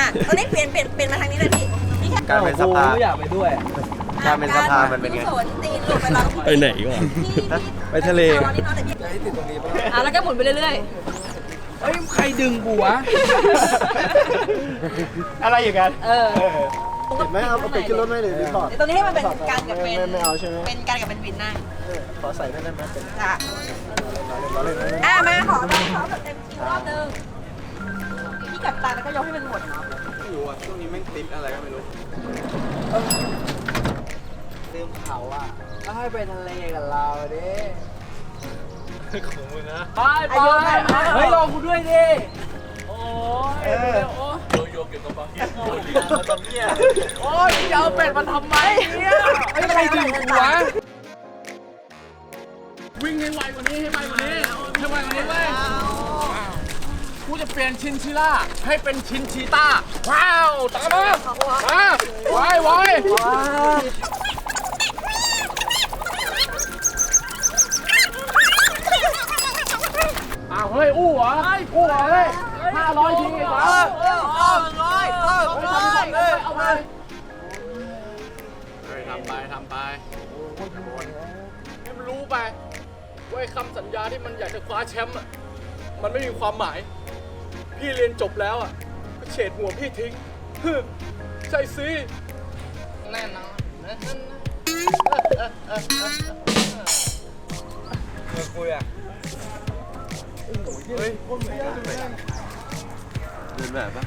อะตอนนี้เปลี่ยนเปลี่ยนเปลี่ยนมาทางนี้เลยพี่นี่แค่การเป็นสภาไม่อยากไปด้วย การเป็นสภามันเป็นไง สนตีนลงไปร้องไปไหนก่อนไปทะเลตอนนี้น้องแต่พี่อะแล้วก็หมุนไปเรื่อยเฮ้ยใครดึงกูวะ อะไรอย่างนั้น ๆ เออเห็นไหมเอาไปขึ้นรถไหมหรือถอดตรงนี้ให้มันเป็นการกับเป็นไม่ไม่เอาใช่ไหม เป็นการกับเป็นวินนั่งขอใส่ได้ไหมเป็นอะล้อเล่นล้อเล่นอะมาขอลองเขาแบบเต็มคิวรอบนึงพี่ กับตาแล้วก็ยกให้มันหมดเนาะไม่รู้อะช่วงนี้แม่งติดอะไรก็ไม่รู้ลืมเขาอะก็ให้ไปทะเลกับเราดิของมึงนะไปไปเฮ้ยรอกูด้วยดิโอ้ยเออโอ้ยตรงเนี้ยโอ้ยจะเอาเป็ดมาทำไมเนี่ยไอ้ยใครดึงกูวะวิ่งให้ไวกว่านี้ให้ไวกว่านี้ให้ไวกว่านี้เว้ย กูจะเปลี่ยนชินชิล่าให้เป็นชินชีต้า ว้าว ตามมามาไวไวอ้าวเฮ้ย อู้เหรออู้เหรอเฮ้ยห้าร้อยทีเหรอเออเออเออร้อยเออเฮ้ยร้อยทำไปเออเอาไปโอ้ยทำไปทำไปให้มันรู้ไปว่าไอ้คำสัญญาที่มันอยากจะคว้าแชมป์อะมันไม่มีความหมาย พี่เรียนจบแล้วอะก็เฉดหัวพี่ทิ้งฮึใช่สิแน่นอนนะนะนะคุยอะเฮ้ยเดินแบบปะ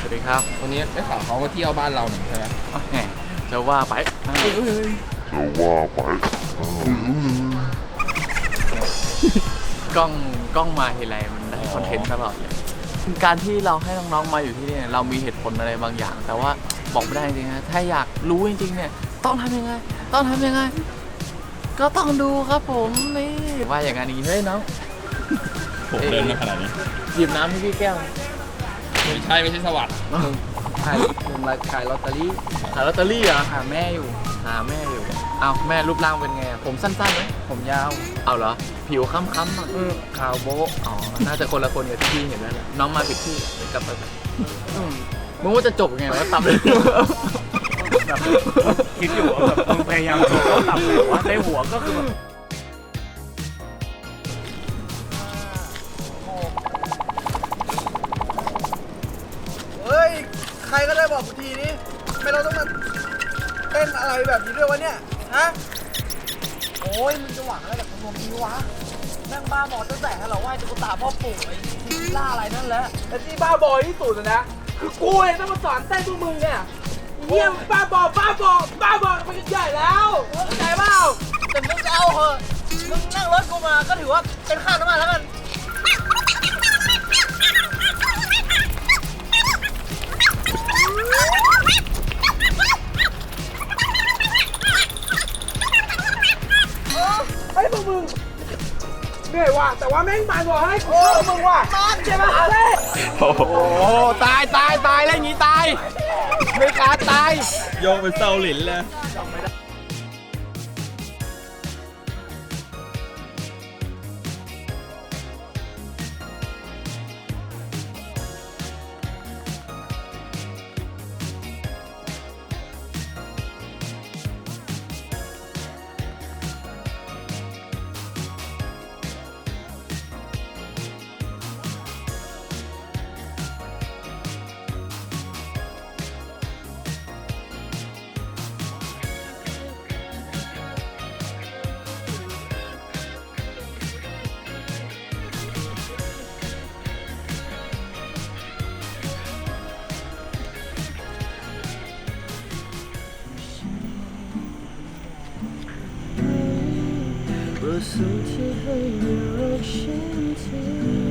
สวัสดีครับ วันนี้ได้ข่าวเขามาเที่ยวบ้านเราหนึ่งใช่ไหมแหมจะว่าไป กล้องกล้องมาทีไรมันได้คอนเทนต์ตลอดเลยการที่เราให้น้องๆมาอยู่ที่นี่เนี่ยเรามีเหตุผลอะไรบางอย่าง แต่ว่าบอกไม่ได้จริงๆนะถ้าอยากรู้จริงๆเนี่ยต้องทำยังไง ต้องทำยังไง ก็ต้องดูครับผมนี่ว่าอย่างนั้นอย่างนี้เฮ้ยน้องผมเดินมาขนาดนี้หยิบน้ำให้พี่แก้วไม่ใช่ไม่ใช่สวัสด์ขายผมขายลอตเตอรี่ขายลอตเตอรี่เหรอหาแม่อยู่ หาแม่อยู่เอาแม่รูปร่างเป็นไงผมสั้นๆไหมผมยาวเอาเหรอ ผิวค้ำๆอะขาวโบ๊ะอ๋อน่าจะคนละคนกับที่พี่เห็นแล้วแหละน้องมาผิดที่กลับไปอืมมึงว่าจะจบยังไงวะตับเลยคิดอยู่ว่าแบบมึงพยายามโชว์เขาต่ำเลยว่าในหัวก็คือแบบเฮ้ย ใครก็ได้บอกกูทีนี้ไม่เราต้องมา เต้นอะไรแบบนี้ด้วยวะเนี่ย ฮะ โอ้ยมึงจะหวังอะไรจากขนมนี้วะแม่งบ้าบอตั้งแต่เราไหว้ตุ๊กตาพ่อปู่ไอ้ที่ล่าอะไรนั่นแหละแต่ที่บ้าบอที่สุดนะ คือกูเองต้องมาสอนเต้นพวกมึงเนี่ยเยี่ยมบ้าบอบ้าบอบ้าบอมันใหญ่แล้วเข้าใจเปล่าแต่มึงจะเอาเหอะมึงนั่งรถกูมาก็ถือว่าเป็นค่าน้ำมันแล้วกัน พวกมึงเหนื่อยว่ะแต่ว่าแม่งมันว่ะให้กูเจอมึงว่ะใช่ไหมเฮ้ยโอ้โหโอ้ตายตายตายแล้วอย่างงี้ตายไม่กล้าตายโยกเป็นเซาหลินเลยว่าสิ่งที่ ให้รักฉันที